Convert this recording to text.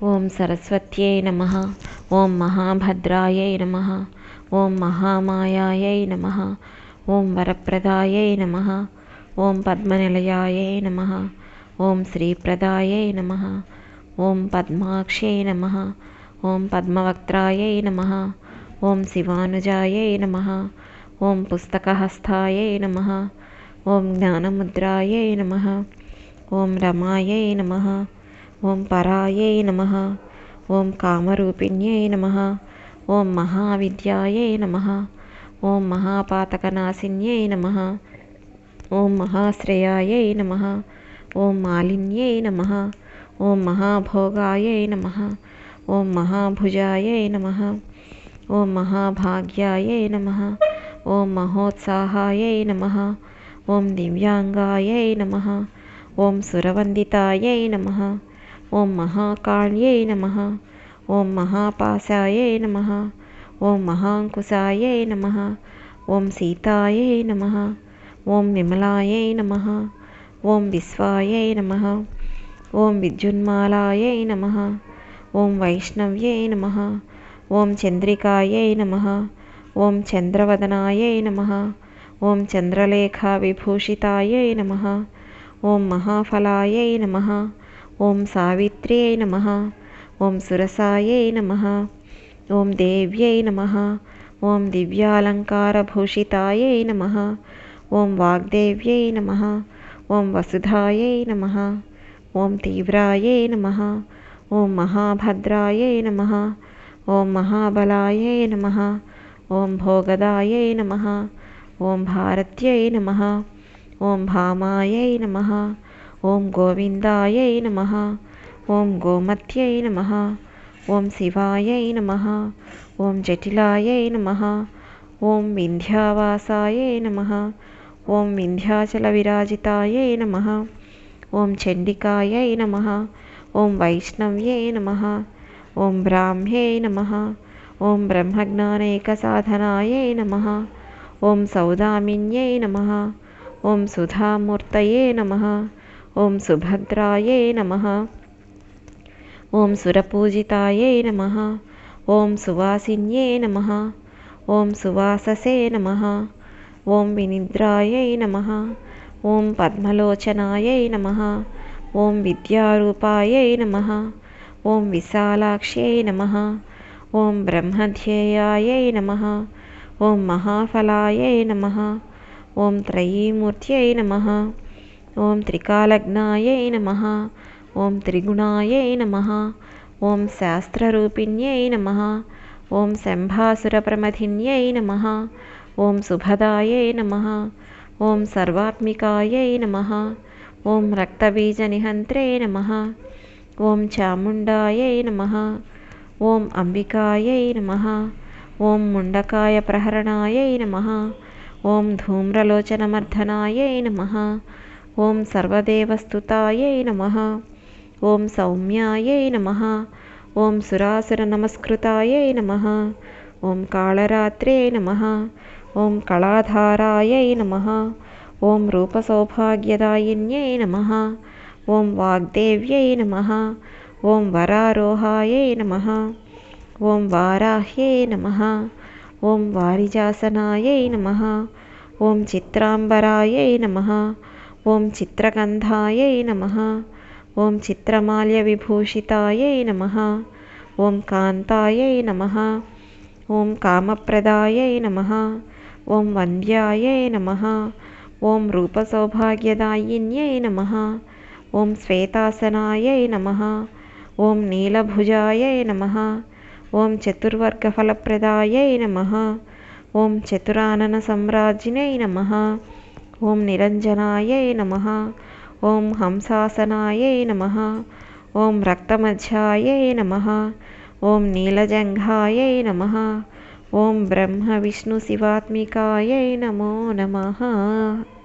ఓం సరస్వత్యై నమ ఓం మహాభద్రాయై నమ ఓం మహామాయాయై నమ ఓం వరప్రదాయై నమ ఓం పద్మనిలయాయై నమ ఓం శ్రీప్రదాయై నమ ఓం పద్మాక్షై నమ ఓం పద్మవక్త్రాయై నమ ఓం శివానుజాయై నమ ఓం పుస్తకహస్తాయై నమ ఓం జ్ఞానముద్రాయై నమ ఓం రమాయై నమ ॐ परायै नमः ॐ कामरूपिण्यै नमः ॐ महाविद्यायै नमः ॐ महापातकनाशिन्यै नमः ॐ महाश्रेयायै नमः ॐ मालिन्यै नमः ॐ महाभोगायै नमः ॐ महाभुजायै नमः ॐ महाभाग्यायै नमः ॐ महोत्साहायै नमः ॐ दिव्याङ्गायै नमः ॐ सुरवन्दितायै नमः ॐ महाकाल्यै नमः ॐ महापाशायै नमः ॐ महाङ्कुशायै नमः ॐ सीतायै नमः ॐ विमलायै नमः ॐ विश्वायै नमः ॐ विद्युन्मालायै नमः ॐ वैष्णव्यै नमः ॐ चन्द्रिकायै नमः ॐ चन्द्रवदनायै नमः ॐ चन्द्रलेखाविभूषितायै नमः ॐ महाफलायै नमः ॐ सावित्र्यै नमः ॐ सुरसायै नमः ॐ देव्यै नमः ॐ दिव्यालङ्कारभूषितायै नमः ॐ वाग्देव्यै नमः ॐ वसुधायै नमः ॐ तीव्रायै नमः ॐ महाभद्रायै नमः ॐ महाबलायै नमः ॐ भोगदायै नमः ॐ भारत्यै नमः ॐ भामायै नमः ॐ गोविन्दायै नमः ॐ गोमत्यै नमः ॐ शिवायै नमः ॐ जटिलायै नमः ॐ विन्ध्यावासायै नमः ॐ विन्ध्याचलविराजितायै नमः ॐ चण्डिकायै नमः ॐ वैष्णव्यै नमः ॐ ब्राह्म्यै नमः ॐ ब्रह्मज्ञानैकसाधनायै नमः ॐ सौदामिन्यै नमः ॐ सुधामूर्तये नमः ॐ सुभद्रायै नमः ॐ सुरपूजितायै नमः ॐ सुवासिन्यै नमः ॐ सुवाससे नमः ॐ विनिद्रायै नमः ॐ पद्मलोचनायै नमः ॐ विद्यारूपायै नमः ॐ विशालाक्ष्यै नमः ॐ ब्रह्मध्येयायै नमः ॐ महाफलायै नमः ॐ त्रयीमूर्त्यै नमः ఓం త్రికాలజ్ఞాయై నమ ఓం త్రిగుణాయై నమ ఓం శాస్త్రరూపిణ్యై నమ ఓం శంభాసురప్రమథిన్యై నమ ఓం సుభదాయై నమ ఓం సర్వాత్మికాయై నమ ఓం రక్తబీజనిహంత్రే నమ ఓం చాముండాయై నమ ఓం అంబికాయై నమ ఓం ముండకాయ ప్రహరణాయై నమ ఓం ధూమ్రలోచనమర్ధనాయై నమ ॐ सर्वदेवस्तुतायै नमः ॐ सौम्यायै नमः ॐ सुरासुरनमस्कृतायै नमः ॐ कालरात्रे नमः ॐ कलाधारायै नमः ॐ रूपसौभाग्यदायिन्यै नमः ॐ वाग्देव्यै नमः ॐ वरारोहायै नमः ॐ वाराह्यै नमः ॐ वारिजासनायै नमः ॐ चित्राम्बरायै नमः ఓం చిత్రగంధాయ నమ. ఓం చిత్రమాల్య విభూషితాయ నమ. ఓం కాంతాయై నమ. ఓం కామప్రదాయ నమ. ఓం వంద్యాయ నమ. ఓం రూపసౌభాగ్యదాయిన్యై నమ. ఓం శ్వేతాసనాయ నమ. ఓం నీలభుజాయ నమ. ఓం చతుర్వర్గఫలప్రదాయ నమ. ఓం చతురానన సంరాజినై నమ. ॐ निरञ्जनायै नमः। ॐ हंसासनायै नमः। ॐ रक्तमध्यायै नमः। ॐ नीलजङ्घायै नमः। ॐ ब्रह्मविष्णुशिवात्मिकायै नमो नमः